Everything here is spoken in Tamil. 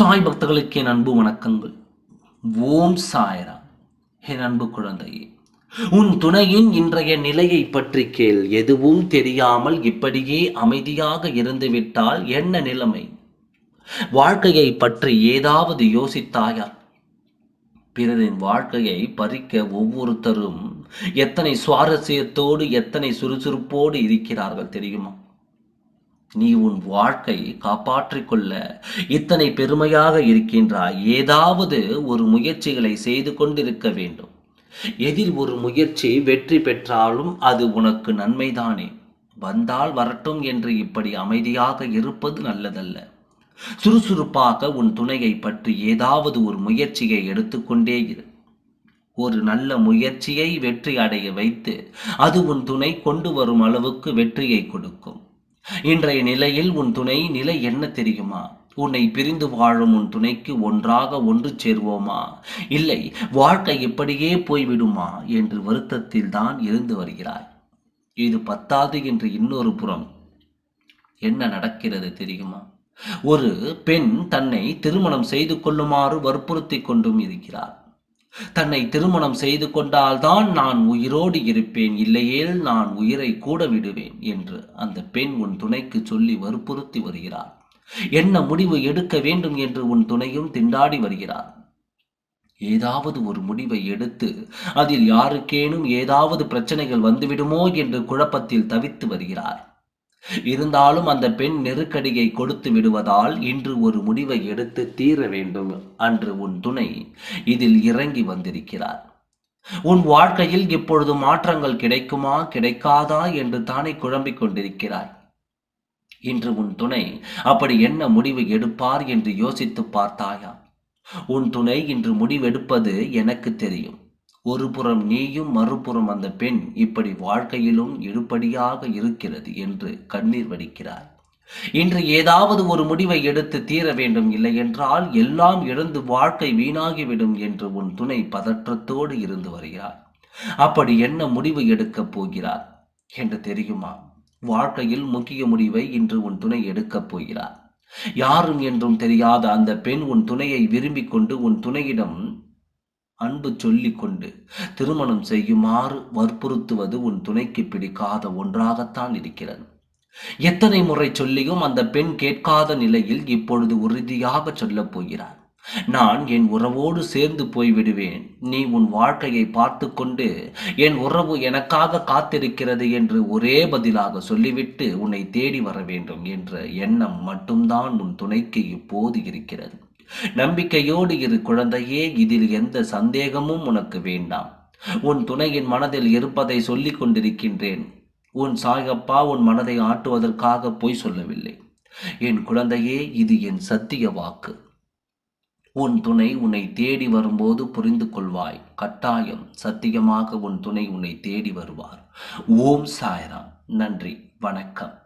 சாய் பக்தர்களுக்கு என் அன்பு வணக்கங்கள். ஓம் சாயரா என் அன்பு குழந்தையே உன் துணையின் இன்றைய நிலையை பற்றி கேள். எதுவும் தெரியாமல் இப்படியே அமைதியாக இருந்துவிட்டால் என்ன நிலைமை? வாழ்க்கையை பற்றி ஏதாவது யோசித்தாயா? பிறரின் வாழ்க்கையை பறிக்க ஒவ்வொருத்தரும் எத்தனை சுவாரஸ்யத்தோடு எத்தனை சுறுசுறுப்போடு இருக்கிறார்கள் தெரியுமா? நீ உன் வாழ்க்கை காப்பாற்றிக் கொள்ள இத்தனை பெருமையாக இருக்கின்றாய். ஏதாவது ஒரு முயற்சிகளை செய்து கொண்டிருக்க வேண்டும். எதிர் ஒரு முயற்சி வெற்றி பெற்றாலும் அது உனக்கு நன்மைதானே. வந்தால் வரட்டும் என்று இப்படி அமைதியாக இருப்பது நல்லதல்ல. சுறுசுறுப்பாக உன் துணையை பற்றி ஏதாவது ஒரு முயற்சியை எடுத்துக்கொண்டே இரு. ஒரு நல்ல முயற்சியை வெற்றி அடைய வைத்து அது உன் துணை கொண்டு வரும் அளவுக்கு வெற்றியை கொடுக்கும். இன்றைய நிலையில் உன் துணை நிலை என்ன தெரியுமா? உன்னை பிரிந்து வாழும் உன் துணைக்கு ஒன்றாக ஒன்று சேர்வோமா? இல்லை வாழ்க்கை இப்படியே போய்விடுமா? என்று வருத்தத்தில் தான் இருந்து வருகிறாய். இது பத்தாது என்று இன்னொரு புறம். என்ன நடக்கிறது தெரியுமா? ஒரு பெண் தன்னை திருமணம் செய்து கொள்ளுமாறு வற்புறுத்தி கொண்டும் இருக்கிறார். தன்னை திருமணம் செய்து கொண்டால்தான் நான் உயிரோடு இருப்பேன் இல்லையேல் நான் உயிரை கூட விடுவேன் என்று அந்த பெண் உன் துணைக்கு சொல்லி வற்புறுத்தி வருகிறார் என்ன முடிவு எடுக்க வேண்டும் என்று உன் துணையும் திண்டாடி வருகிறார். ஏதாவது ஒரு முடிவை எடுத்து அதில் யாருக்கேனும் ஏதாவது பிரச்சனைகள் வந்துவிடுமோ என்று குழப்பத்தில் தவித்து வருகிறார். இருந்தாலும் அந்த பெண் நெருக்கடியை கொடுத்து விடுவதால் இன்று ஒரு முடிவை எடுத்து தீர வேண்டும் அன்று உன் துணை இதில் இறங்கி வந்திருக்கிறார். உன் வாழ்க்கையில் இப்பொழுது மாற்றங்கள் கிடைக்குமா கிடைக்காதா என்று தானே குழம்பிக் கொண்டிருக்கிறாய். இன்று உன் துணை அப்படி என்ன முடிவு எடுப்பார் என்று யோசித்து பார்த்தாயா? உன் துணை இன்று முடிவெடுப்பது எனக்கு தெரியும். ஒரு புறம் நீயும் மறுபுறம் அந்த பெண் இப்படி வாழ்க்கையிலும் இழுபடியாக இருக்கிறது என்று கண்ணீர் வடிக்கிறார். இன்று ஏதாவது ஒரு முடிவை எடுத்து தீர வேண்டும் இல்லை என்றால் எல்லாம் இழந்து வாழ்க்கை வீணாகிவிடும் என்று உன் துணை பதற்றத்தோடு இருந்து வருகிறார். அப்படி என்ன முடிவு எடுக்கப் போகிறார்? என்று தெரியுமா? வாழ்க்கையில் முக்கிய முடிவை இன்று உன் துணை எடுக்கப் போகிறார். யாரும் என்றும் தெரியாத அந்த பெண் உன் துணையை விரும்பிக் கொண்டு உன் துணையிடம் அன்பு சொல்லிக்கொண்டு திருமணம் செய்யுமாறு வற்புறுத்துவது உன் துணைக்கு பிடிக்காத ஒன்றாகத்தான் இருக்கிறது. எத்தனை முறை சொல்லியும் அந்த பெண் கேட்காத நிலையில் இப்பொழுது உறுதியாக சொல்லப் போகிறார். நான் என் உறவோடு சேர்ந்து போய்விடுவேன். நீ உன் வாழ்க்கையை பார்த்து கொண்டு என் உறவு எனக்காக காத்திருக்கிறது என்று ஒரே பதிலாக சொல்லிவிட்டு உன்னை தேடி வர வேண்டும் என்ற எண்ணம் மட்டும்தான் உன் துணைக்கு இப்போது இருக்கிறது. நம்பிக்கையோடு இரு குழந்தையே இதில் எந்த சந்தேகமும் உனக்கு வேண்டாம். உன் துணையின் மனதில் இருப்பதை சொல்லிக் கொண்டிருக்கின்றேன். உன் சாயப்பா உன் மனதை ஆட்டுவதற்காக பொய் சொல்லவில்லை. என் குழந்தையே இது என் சத்திய வாக்கு. உன் துணை உன்னை தேடி வரும்போது புரிந்து கொள்வாய். கட்டாயம் சத்தியமாக உன் துணை உன்னை தேடி வருவார். ஓம் சாய்ராம். நன்றி. வணக்கம்.